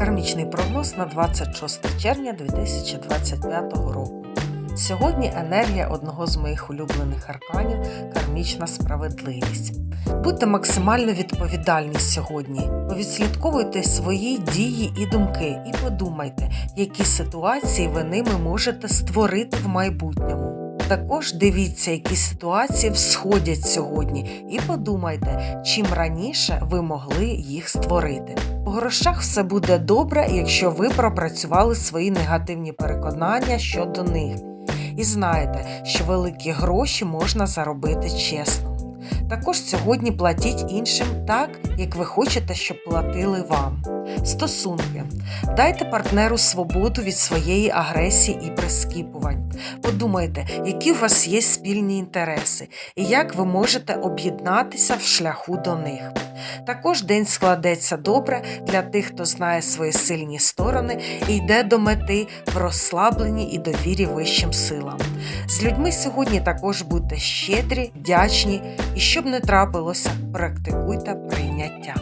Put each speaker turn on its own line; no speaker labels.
Кармічний прогноз на 26 червня 2025 року. Сьогодні енергія одного з моїх улюблених арканів кармічна справедливість. Будьте максимально відповідальні сьогодні. Відслідковуйте свої дії і думки і подумайте, які ситуації ви ними можете створити в майбутньому. Також дивіться, які ситуації всходять сьогодні, і подумайте, чим раніше ви могли їх створити. У грошах все буде добре, якщо ви пропрацювали свої негативні переконання щодо них. І знаєте, що великі гроші можна заробити чесно. Також сьогодні платіть іншим так, як ви хочете, щоб платили вам. Стосунки. Дайте партнеру свободу від своєї агресії і прискіпувань. Подумайте, які у вас є спільні інтереси і як ви можете об'єднатися в шляху до них. Також день складеться добре для тих, хто знає свої сильні сторони і йде до мети в розслабленні і довірі вищим силам. З людьми сьогодні також будьте щедрі, вдячні і щоб не трапилося, практикуйте прийняття.